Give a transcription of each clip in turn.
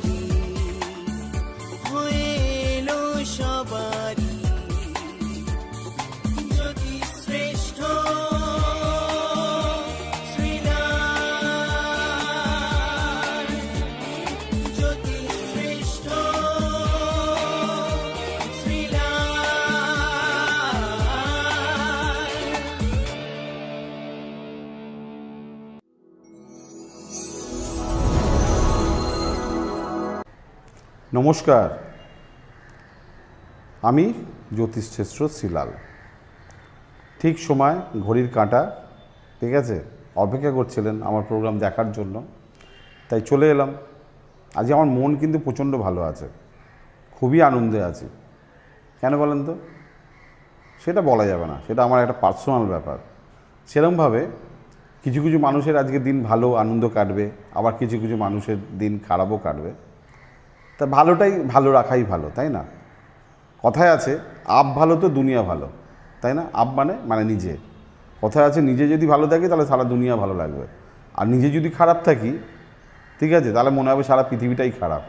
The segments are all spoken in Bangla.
দিশারি নমস্কার। আমি জ্যোতিষশ্রেষ্ঠ শ্রীলাল ঠিক সময় ঘড়ির কাঁটা, ঠিক আছে? অপেক্ষা করছিলেন আমার প্রোগ্রাম দেখার জন্য। তাই চলে এলাম। আজ আমার মন কিন্তু প্রচণ্ড ভালো আছে। খুবই আনন্দে আছি। কেন বলেন তো? সেটা বলা যাবে না। সেটা আমার একটা পার্সোনাল ব্যাপার। সেরকমভাবে কিছু কিছু মানুষের আজকে দিন ভালো, আনন্দ কাটবে। আবার কিছু কিছু মানুষের দিন খারাপও কাটবে। তা ভালোটাই ভালো রাখাই ভালো, তাই না? কথায় আছে আপ ভালো তো দুনিয়া ভালো, তাই না? আপ মানে মানে নিজে। কথায় আছে, নিজে যদি ভালো থাকি, তাহলে সারা দুনিয়া ভালো লাগবে। আর নিজে যদি খারাপ থাকি, ঠিক আছে, তাহলে মনে হবে সারা পৃথিবীটাই খারাপ।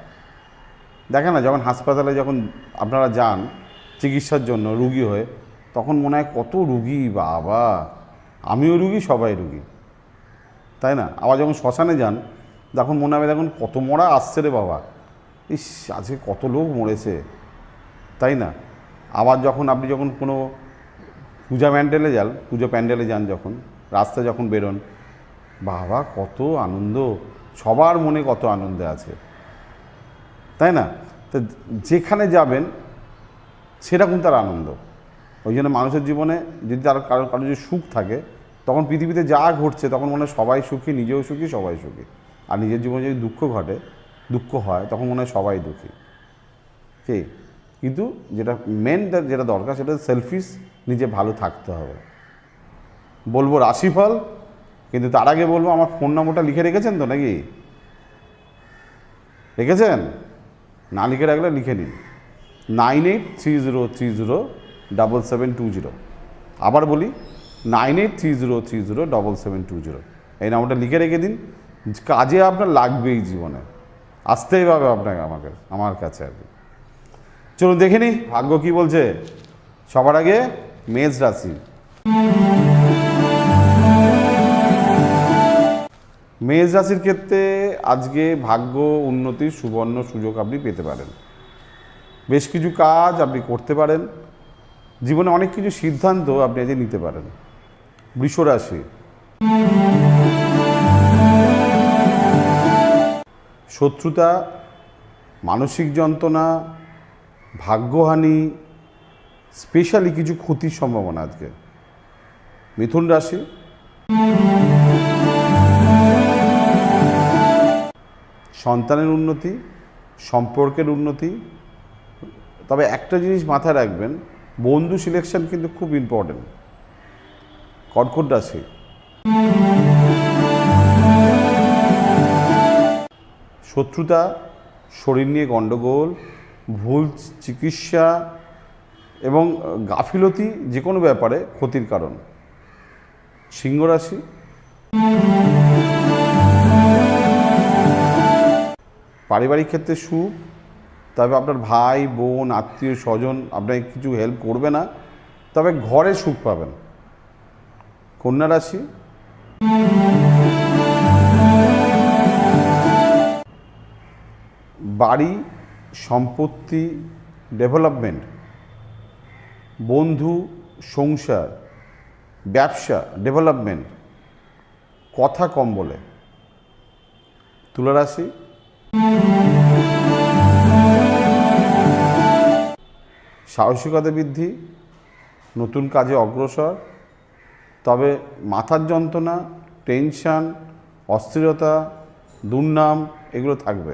দেখেন না, যখন হাসপাতালে যখন আপনারা যান, চিকিৎসার জন্য রুগী হয়ে, তখন মনে হয় কত রুগী, বাবা! আমিও রুগী, সবাই রুগী। তাই না? আবার যখন শ্মশানে যান, তখন মনে হবে দেখুন কত মরা আসছে রে বাবা। ইস, আজকে কত লোক মরেছে। তাই না? আবার যখন আপনি যখন কোনো পূজা প্যান্ডেলে যান, পুজো প্যান্ডেলে যান যখন, রাস্তা যখন বেরোন, বাবা কত আনন্দ। সবার মনে কত আনন্দে আছে। তাই না? তো যেখানে যাবেন, সেরকম তার আনন্দ। ওই জন্য মানুষের জীবনে যদি তার কারও কারও যদি সুখ থাকে, তখন পৃথিবীতে যা ঘটছে, তখন মনে সবাই সুখী, নিজেও সুখী, সবাই সুখী। আর নিজের জীবনে যদি দুঃখ ঘটে দুঃখ হয়, তখন মনে হয় সবাই দুঃখী। কি? কিন্তু যেটা মেন যেটা দরকার সেটা সেলফিস নিজে ভালো থাকতে হবে। বলব রাশিফল, কিন্তু তার আগে বলব আমার ফোন নম্বরটা লিখে রেখেছেন তো নাকি? রেখেছেন? না লিখে রাখলে লিখে নিন। Nine eight three zero three zero double seven two zero আবার বলি nine eight three zero three zero double seven two zero এই নাম্বারটা লিখে রেখে দিন। কাজে আপনার লাগবেই জীবনে। আসতেই পাবে আপনাকে আমাকে আমার কাছে আর কি। চলুন দেখে নিই, ভাগ্য কি বলছে। সবার আগে মেষ রাশি। মেষ রাশির ক্ষেত্রে আজকে ভাগ্য উন্নতির সুবর্ণ সুযোগ আপনি পেতে পারেন। বেশ কিছু কাজ আপনি করতে পারেন। জীবনে অনেক কিছু সিদ্ধান্ত আপনি আজকে নিতে পারেন। বৃষ রাশি শত্রুতা, মানসিক যন্ত্রণা, ভাগ্যহানি, স্পেশালি কিছু ক্ষতির সম্ভাবনা আজকে। মিথুন রাশি। সন্তানের উন্নতি, সম্পর্কের উন্নতি। তবে একটা জিনিস মাথায় রাখবেন, বন্ধু সিলেকশন কিন্তু খুব ইম্পর্টেন্ট কর্কট রাশি। শত্রুতা, শরীর নিয়ে গণ্ডগোল, ভুল চিকিৎসা এবং গাফিলতি যে কোনো ব্যাপারে ক্ষতির কারণ। সিংহ রাশি। পারিবারিক ক্ষেত্রে সুখ, তবে আপনার ভাই, বোন, আত্মীয়, স্বজন আপনাকে কিছু হেল্প করবে না, তবে ঘরে সুখ পাবেন। কন্যা রাশি। বাড়ি, সম্পত্তি ডেভেলপমেন্ট বন্ধু, সংসার, ব্যবসা ডেভেলপমেন্ট কথা কম বলে। তুলা রাশি সাহসিকতা বৃদ্ধি, নতুন কাজে অগ্রসর, তবে মাথার যন্ত্রণা টেনশান অস্থিরতা, দুর্নাম, এগুলো থাকবে।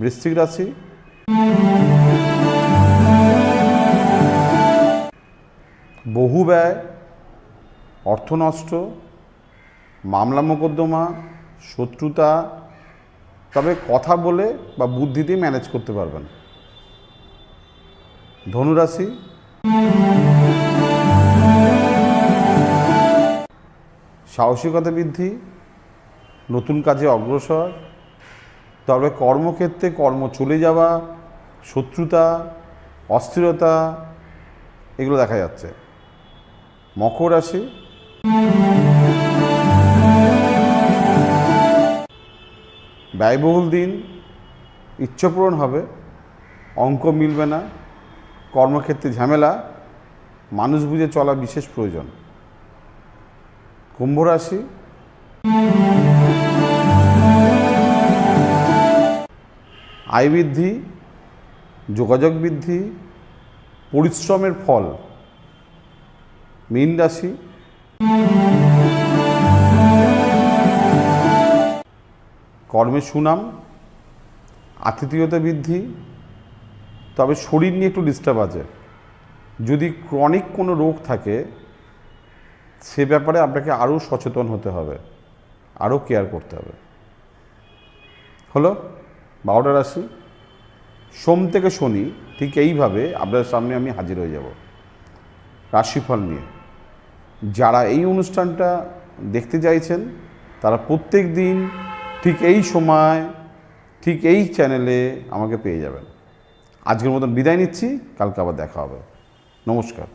বৃশ্চিক রাশি। বহু ব্যয়, অর্থ নষ্ট, মামলা মোকদ্দমা, শত্রুতা, তবে কথা বলে বা বুদ্ধি দিয়ে ম্যানেজ করতে পারবেন। ধনুরাশি। সাহসিকতা বৃদ্ধি, নতুন কাজে অগ্রসর তবে কর্মক্ষেত্রে কর্ম চলে যাওয়া, শত্রুতা, অস্থিরতা, এগুলো দেখা যাচ্ছে। মকর রাশি। ব্যয়বহুল দিন, ইচ্ছাপূরণ হবে, অঙ্ক মিলবে না, কর্মক্ষেত্রে ঝামেলা, মানুষ বুঝে চলা বিশেষ প্রয়োজন। কুম্ভ রাশি। আয় বৃদ্ধি, যোগাযোগ বৃদ্ধি, পরিশ্রমের ফল, মীন রাশি। কর্মের সুনাম, আতিথেয়তা বৃদ্ধি, তবে শরীর নিয়ে একটু ডিস্টার্ব আছে। যদি ক্রনিক কোনো রোগ থাকে, সে ব্যাপারে আপনাকে আরও সচেতন হতে হবে, আরও কেয়ার করতে হবে। হলো বারোটা রাশি, সোম থেকে শনি, ঠিক এইভাবে আপনার সামনে আমি হাজির হয়ে যাব। রাশিফল নিয়ে। যারা এই অনুষ্ঠানটা দেখতে চাইছেন, তারা প্রত্যেক দিন ঠিক এই সময়, ঠিক এই চ্যানেলে আমাকে পেয়ে যাবেন। আজকের মতন বিদায় নিচ্ছি, কালকে আবার দেখা হবে। নমস্কার।